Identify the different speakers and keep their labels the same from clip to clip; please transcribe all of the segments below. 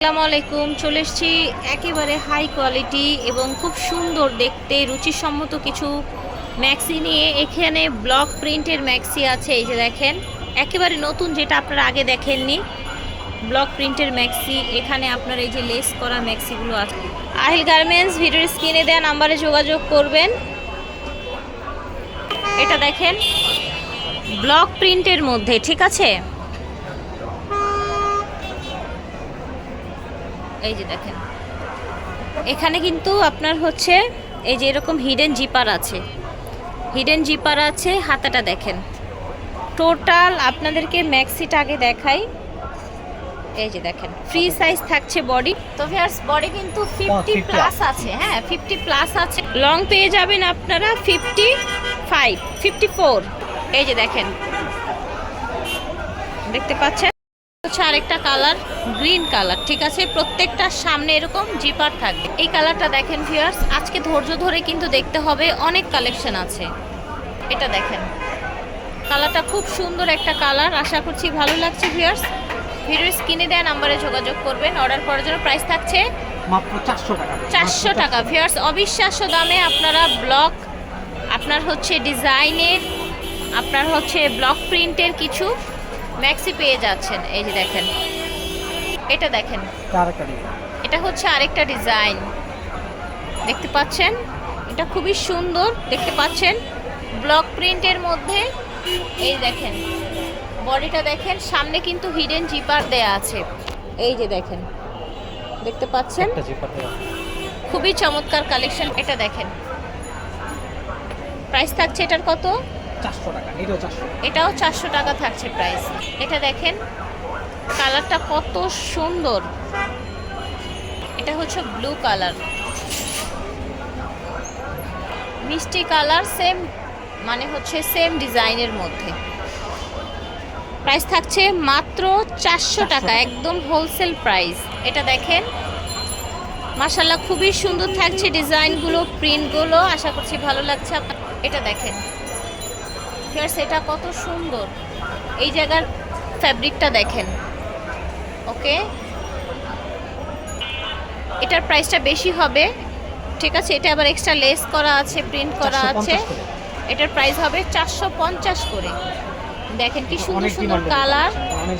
Speaker 1: আসসালামু আলাইকুম, চলে এসেছি একেবারে হাই কোয়ালিটি এবং খুব সুন্দর দেখতে রুচিসম্মত কিছু ম্যাক্সি নিয়ে। এখানে ব্লক প্রিন্টের ম্যাক্সি আছে, এই যে দেখেন। একেবারে নতুন যেটা আপনারা আগে দেখেননি ব্লক প্রিন্টের ম্যাক্সি এখানে আপনার এই যে লেস করা ম্যাক্সিগুলো আছে। আহিল গার্মেন্টস ভিডিওর স্ক্রিনে দেওয়া নাম্বারে যোগাযোগ করবেন। এটা দেখেন ব্লক প্রিন্টের মধ্যে, ঠিক আছে? এই যে দেখেন। এখানে কিন্তু আপনার হচ্ছে এই যে এরকম হিডেন জিপার আছে। হিডেন জিপার আছে হাতাটা দেখেন। টোটাল আপনাদেরকে ম্যাক্সিটা আগে দেখাই। এই যে দেখেন ফ্রি সাইজ থাকছে বডি তো ভিয়ার্স বডি কিন্তু ফিফটি
Speaker 2: 50
Speaker 1: প্লাস আছে হ্যাঁ ফিফটি প্লাস আছে। লং পেয়ে যাবেন আপনারা ফিফটি ফাইভ ফিফটি ফোর এই যে দেখেন। দেখতে পাচ্ছেন? হচ্ছে আরেকটা কালার গ্রিন কালার ঠিক আছে? প্রত্যেকটার সামনে এরকম জিপার থাকবে। এই কালারটা দেখেন ভিউয়ার্স আজকে ধৈর্য ধরে কিন্তু দেখতে হবে অনেক কালেকশন আছে। এটা দেখেন। কালারটা খুব সুন্দর একটা কালার আশা করছি ভালো লাগছে ভিউয়ার্স ভিডিওর স্ক্রিনে দেওয়া নাম্বারে যোগাযোগ করবেন অর্ডার করার জন্য প্রাইস থাকছে
Speaker 2: মাত্র চারশো টাকা।
Speaker 1: চারশো টাকা। ভিউয়ার্স অবিশ্বাস্য দামে আপনারা ব্লক আপনার হচ্ছে ডিজাইনের আপনার হচ্ছে ব্লক প্রিন্টের কিছু ম্যাক্সি পেয়ে যাচ্ছেন। এই যে দেখেন। এটা দেখেন। এটা হচ্ছে আরেকটা ডিজাইন। দেখতে পাচ্ছেন? এটা খুবই সুন্দর। দেখতে পাচ্ছেন? ব্লক প্রিন্টের মধ্যে। এই দেখেন। বডিটা দেখেন সামনে কিন্তু হিডেন জিপার দেয়া আছে। এই যে দেখেন। দেখতে পাচ্ছেন। খুবই চমৎকার কালেকশন এটা দেখেন। প্রাইস থাকছে এটার কত?
Speaker 2: চারশো টাকা এটাও চারশো
Speaker 1: এটাও চারশো টাকা থাকছে প্রাইস এটা দেখেন কালারটা কত সুন্দর। এটা হচ্ছে ব্লু কালার মিষ্টি কালার সেম মানে হচ্ছে সেম ডিজাইনের মধ্যে। প্রাইস থাকছে মাত্র চারশো টাকা একদম হোলসেল প্রাইস এটা দেখেন মাসাল্লাহ খুবই সুন্দর থাকছে ডিজাইনগুলো প্রিন্টগুলো আশা করছি ভালো লাগছে আপনার এটা দেখেন ফিয়ার্স এটা কত সুন্দর। এই জায়গার ফ্যাব্রিকটা দেখেন। ওকে? এটার প্রাইসটা বেশি হবে। ঠিক আছে? এটা আবার এক্সট্রা লেস করা আছে প্রিন্ট করা আছে। এটার প্রাইস হবে চারশো পঞ্চাশ করে। দেখেন কি সুন্দর সুন্দর কালার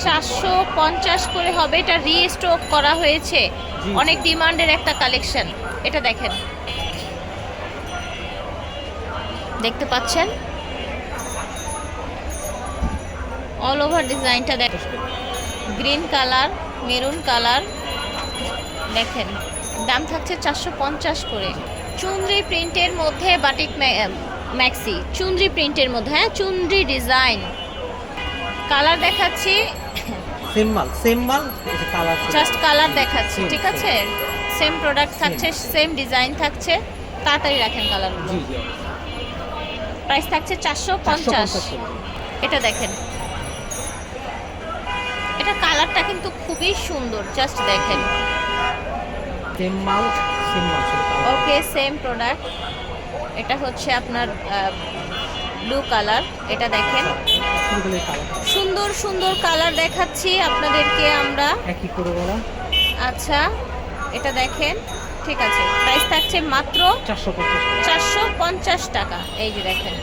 Speaker 1: চারশো পঞ্চাশ করে হবে। এটা রিস্টক করা হয়েছে। অনেক ডিমান্ডের একটা কালেকশন এটা দেখেন। দেখতে পাচ্ছেন? অল ওভার ডিজাইনটা দেখ গ্রিন কালার মেরুন কালার দেখেন। দাম থাকছে চারশো পঞ্চাশ করে। চুনরি প্রিন্টের মধ্যে বাটিক ম্যা- ম্যাক্সি চুনরি প্রিন্টের মধ্যে হ্যাঁ চুনরি ডিজাইন কালার দেখাচ্ছি।
Speaker 2: সেম মাল সেম মাল কালার
Speaker 1: জাস্ট কালার দেখাচ্ছি ঠিক আছে? সেম প্রোডাক্ট থাকছে সেম ডিজাইন থাকছে। তাড়াতাড়ি রাখেন কালারগুলো প্রাইস থাকছে চারশো পঞ্চাশ। এটা দেখেন। এটা কালারটা কিন্তু খুবই সুন্দর জাস্ট দেখেন।
Speaker 2: সেম মাল সেম
Speaker 1: ওকে সেম প্রোডাক্ট এটা হচ্ছে আপনার ব্লু কালার এটা দেখেন। সুন্দর সুন্দর কালার দেখাচ্ছি আপনাদেরকে আমরা।
Speaker 2: একই করে বলা।
Speaker 1: আচ্ছা এটা দেখেন। ঠিক আছে প্রাইস থাকছে মাত্র চারশো পঞ্চাশ টাকা। এই যে দেখেন।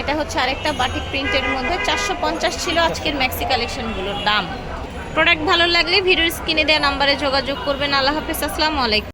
Speaker 1: এটা হচ্ছে আরেকটা বাটিক প্রিন্টের মধ্যে। চারশো পঞ্চাশ ছিল আজকের ম্যাক্সি কালেকশনগুলোর দাম। প্রোডাক্ট ভালো লাগলে ভিডিওর স্ক্রিনে দেওয়া নাম্বারে যোগাযোগ করবেন। আল্লাহ হাফিজ। আসসালামু আলাইকুম।